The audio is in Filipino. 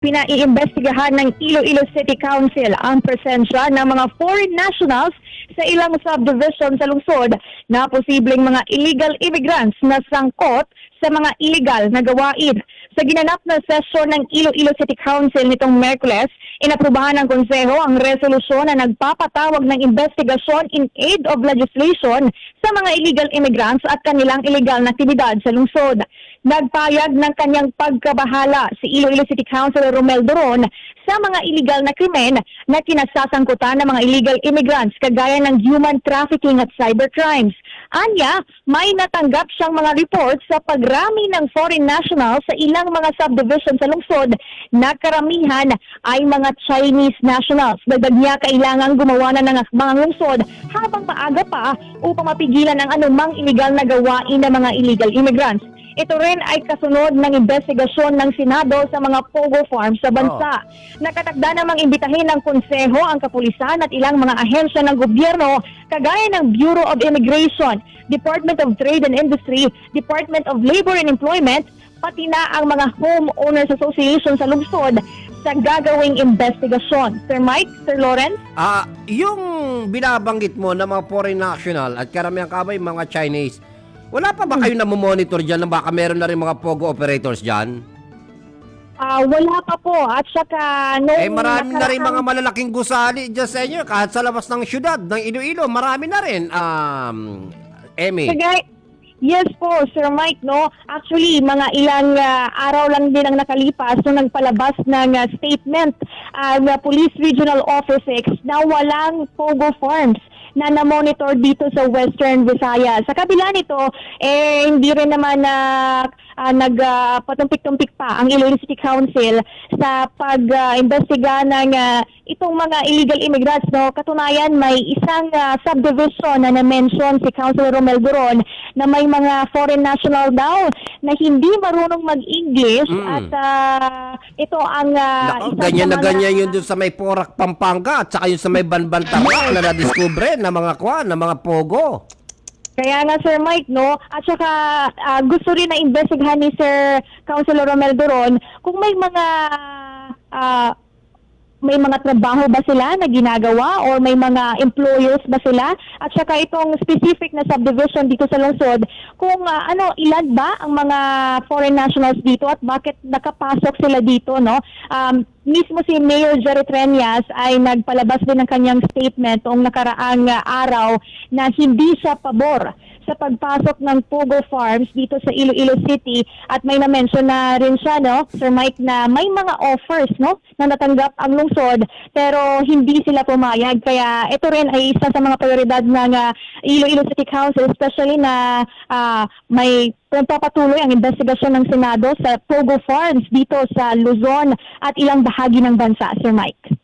pinaiimbestigahan ng Iloilo City Council ang presensya ng mga foreign nationals sa ilang subdivision sa lungsod na posibleng mga illegal immigrants na sangkot sa mga illegal na gawain. Sa ginanap na sesyon ng Iloilo City Council nitong Merkules, inaprubahan ng konseho ang resolusyon na nagpapatawag ng investigasyon in aid of legislation sa mga illegal immigrants at kanilang illegal na aktibidad sa lungsod. Nagpayag ng kanyang pagkabahala si Iloilo City Councilor Romel Doron sa mga illegal na krimen na kinasasangkutan ng mga illegal immigrants kagaya ng human trafficking at cybercrimes. Anya, may natanggap siyang mga reports sa pagrami ng foreign nationals sa ilang mga subdivision sa lungsod na karamihan ay mga Chinese nationals. Dagdag niya kailangan gumawa na ng mga lungsod habang maaga pa upang mapigilan ang anumang illegal na gawain ng mga illegal immigrants. Ito rin ay kasunod ng investigasyon ng Senado sa mga Pogo Farms sa bansa. Nakatakda namang imbitahin ng konseho ang kapulisan at ilang mga ahensya ng gobyerno kagaya ng Bureau of Immigration, Department of Trade and Industry, Department of Labor and Employment, pati na ang mga homeowners association sa lungsod sa gagawing investigasyon. Sir Mike, Sir Lawrence? Ah, yung binabanggit mo na mga foreign national at karamihan kabay mga Chinese, wala pa ba kayo namomonitor dyan na baka meron na rin mga pogo operators dyan? Ah, wala pa po. At saka... Nung Eh marami na rin mga malalaking gusali dyan sa inyo kahit sa labas ng syudad ng Iloilo, marami na rin. Um, Emmy. Kagaya, yes po, Sir Mike, no? Actually, mga ilang ah, araw lang din ang nakalipas nung nagpalabas ng ah, statement ang ah, Police Regional Office 6 na walang Pogo Farms na na-monitor dito sa Western Visayas. Sa kabila nito, eh, hindi rin naman na nagpatumpik-tumpik pa ang Iloilo City Council sa pag-imbestiga ng ah, itong mga illegal immigrants. No? Katunayan, may isang ah, subdivision na na-mention si Councilor Romel Duron na may mga foreign national daw na hindi marunong mag-English Mm. at ah, ito ang ah, Nako, ganyan na ganyan yun dun sa may Porac, Pampanga at saka yung sa may Banban na na-discover na mga kwan, na mga pogo. Kaya nga Sir Mike, no? At saka ah, gusto rin na investigahan ni Sir Councilor Romel Doron kung may mga ah, may mga trabaho ba sila na ginagawa or may mga employers ba sila? At saka itong specific na subdivision dito sa lungsod kung ah, ano ilan ba ang mga foreign nationals dito at bakit nakapasok sila dito no? Um, mismo si Mayor Jerry Treñas ay nagpalabas din ng kanyang statement noong nakaraang araw na hindi siya pabor sa pagpasok ng Pogo Farms dito sa Iloilo City at may na-mention na rin siya no Sir Mike na may mga offers no na natanggap ang lungsod pero hindi sila pumayag kaya ito rin ay isa sa mga prioridad ng ah, Iloilo City Council especially na ah, may Pagpapatuloy ang investigasyon ng Senado sa Pogo Farms dito sa Luzon at ilang bahagi ng bansa, Sir Mike.